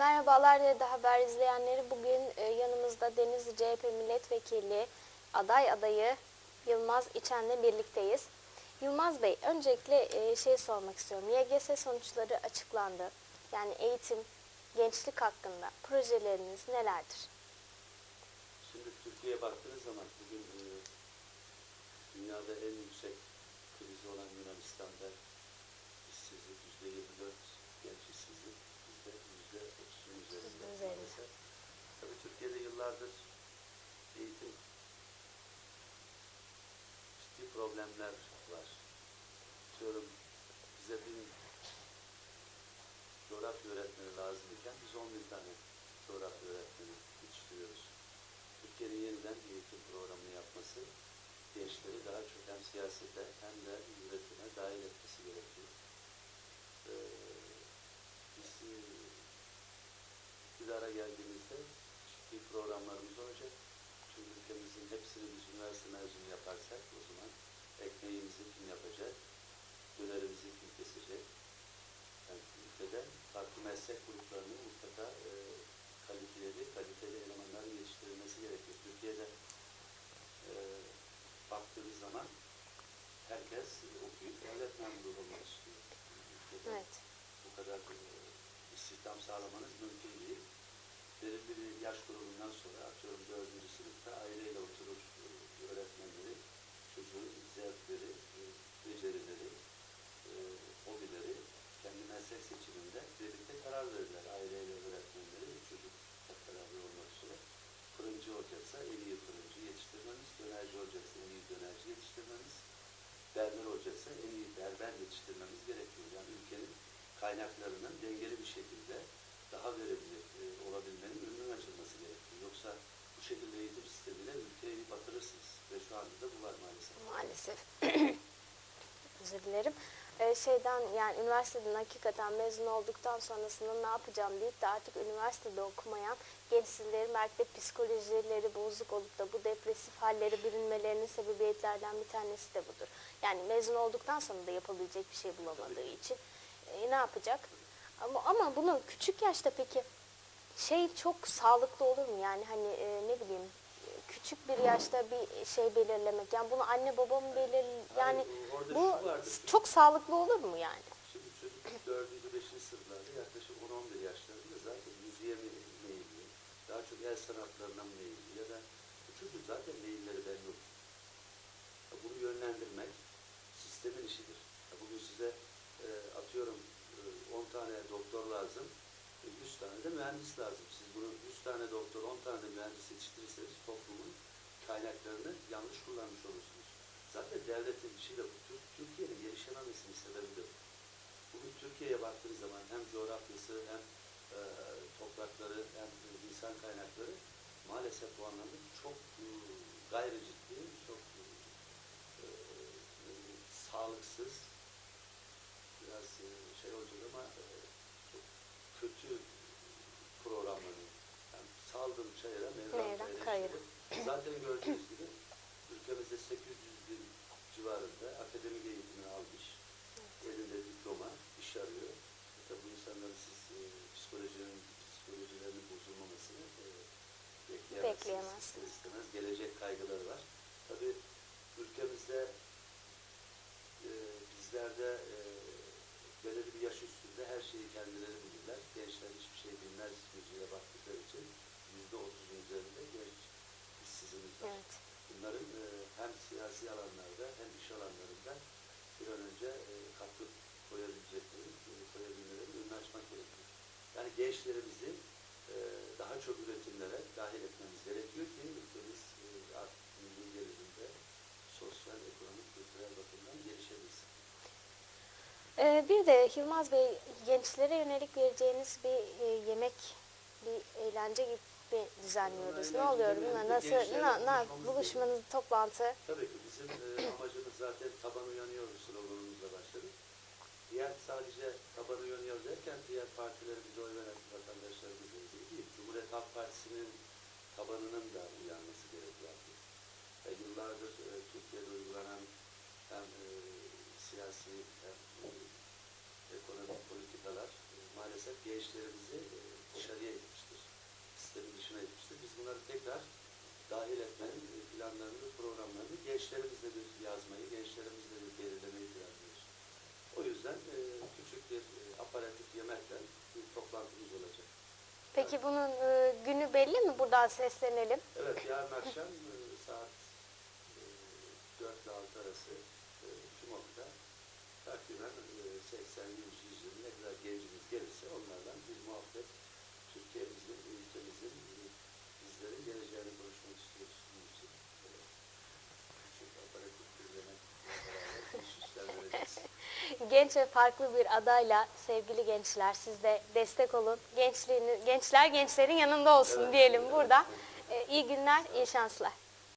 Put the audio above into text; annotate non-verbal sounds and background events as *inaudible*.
Merhabalar Dede Haber izleyenleri. Bugün e, yanımızda Denizli CHP Milletvekili aday adayı Yılmaz İçen'le birlikteyiz. Yılmaz Bey, öncelikle e, şey sormak istiyorum. YGS sonuçları açıklandı. Yani eğitim, gençlik hakkında projeleriniz nelerdir? Şimdi Türkiye'ye baktığınız zaman bugün e, dünyada en yüksek krizi olan Yunanistan'da işsizlik yüzde 24, genç işsizlik yüzde 30'un üzerinde. Tabii Türkiye'de yıllardır eğitim ciddi problemler var. Diyorum bize bin coğrafya öğretmeni lazım iken biz 10 bin tane coğrafya öğretmeni yetiştiriyoruz. Türkiye'nin yeniden eğitim programını yapması, gençleri daha çok hem siyasete hem de üretime dahil etmesi gerekiyor. Ee, biz e, iktidara geldiğimizde ciddi programlarımız olacak. Çünkü ülkemizin hepsini biz üniversite mezunu yaparsak o zaman ekmeğimizi kim yapacak, dönerimizi kim kesecek? Yani ülkede farklı meslek gruplarının mutlaka e, kaliteli, kaliteli elemanların yetiştirilmesi gerekiyor. Türkiye'de e, baktığınız zaman herkes okuyup devlet memuru olmak istiyor. Ülkede Evet. bu kadar e, istihdam sağlamanız mümkün değil. Belirli bir yaş grubundan sonra atıyorum dördüncü sınıfta aileyle oturur e, öğretmenleri, çocuğun zevkleri, e, becerileri, e, hobileri, kendi meslek seçiminde birlikte karar verirler aileyle öğretmenleri, çocuk hep beraber olmak üzere. Fırıncı olacaksa en iyi fırıncı yetiştirmemiz, dönerci olacaksa en iyi dönerci yetiştirmemiz, berber olacaksa en iyi berber yetiştirmemiz gerekiyor. Yani ülkenin kaynaklarının dengeli bir şekilde daha verimli e, olabilmenin önünün açılması gerekiyor. Yoksa bu şekilde eğitim sistemiyle ülkeyi batırırsınız. Ve şu anda da bu var maalesef. Maalesef. *clears throat* Özür dilerim. Ee, şeyden yani üniversiteden hakikaten mezun olduktan sonrasında ne yapacağım deyip de artık üniversitede okumayan gençlerin belki de psikolojileri bozuk olup da bu depresif halleri bürünmelerinin sebebiyetlerden bir tanesi de budur. Yani mezun olduktan sonra da yapabilecek bir şey bulamadığı için e, ne yapacak? Ama, ama bunu küçük yaşta peki şey çok sağlıklı olur mu? Yani hani e, ne bileyim küçük bir yaşta bir şey belirlemek. Yani bunu anne babam belir yani Hayır, bu çok sağlıklı olur mu yani? Şimdi çocuk *clears throat* 4. 5. sınıflarda yaklaşık 10-11 yaşlarında zaten müziğe meyilli, daha çok el sanatlarına meyilli ya da bu çocuk zaten meyilleri belli olur. Bunu yönlendirmek sistemin işidir. Ya Bugün size e, atıyorum e, 10 tane doktor lazım, e, 100 tane de mühendis lazım. Siz bunu 100 tane doktor, 10 tane mühendis yetiştirirseniz toplumun kaynaklarını yanlış kullanmış olursunuz. Zaten devletin işi de bu. Tür- Türkiye'nin gelişememesinin sebebi de bu. Bugün Türkiye'ye baktığınız zaman hem coğrafyası hem e, toprakları hem insan kaynakları maalesef bu anlamda çok e, gayri ciddi, çok e, e, sağlıksız, biraz e, şey olacak ama e, akademik eğitimini almış, elinde diploma, iş arıyor. Mesela bu insanların siz e, psikolojinin, psikolojilerinin bozulmamasını e, bekleyemezsiniz. İster istemez gelecek kaygıları var. Tabii ülkemizde e, bizlerde e, belirli bir yaş üstünde her şeyi kendileri bilirler. Gençler hiçbir şey bilmez gözüyle baktıkları için yüzde otuzun üzerinde genç işsizimiz var. Evet. Bunların e, siyasi alanlarda hem iş alanlarında bir an önce e, katkı koyabilecekleri, e, koyabilmeleri önünü açmak gerekiyor. Yani gençlerimizi e, daha çok üretimlere dahil etmemiz gerekiyor ki ülkemiz e, artık milli gelirinde sosyal, ekonomik, kültürel bakımdan gelişebilsin. Ee, bir de Yılmaz Bey gençlere yönelik vereceğiniz bir e, yemek, bir eğlence gibi düzenliyoruz. Ne oluyor de nasıl, na, na, buluşmanız, toplantı. Tabii ki bizim e, amacımız zaten taban uyanıyor sloganımızla başladık. Diğer sadece taban uyanıyor derken diğer partileri bize oy veren vatandaşlarımız ilgili değil. Cumhuriyet Halk Partisi'nin tabanının da uyanması gerekiyor. E, yıllardır e, Türkiye'de uygulanan hem e, siyasi hem e, ekonomik politikalar e, maalesef gençlerimizi e, dışarı sistemin dışına etmiştir. Biz bunları tekrar dahil etmenin e, planlarını, programlarını gençlerimizle bir yazmayı, gençlerimizle bir belirlemeyi planlıyoruz. O yüzden e, küçük bir e, aparatif yemekle bir toplantımız olacak. Peki evet. bunun e, günü belli mi? Buradan seslenelim. Evet, yarın akşam saat e, 4 ile 6 arası e, Cuma'da takriben e, 80-100 ne kadar gencimiz gelir genç ve farklı bir adayla sevgili gençler siz de destek olun. Gençliğini, gençler gençlerin yanında olsun diyelim burada. Ee, iyi günler, iyi şanslar.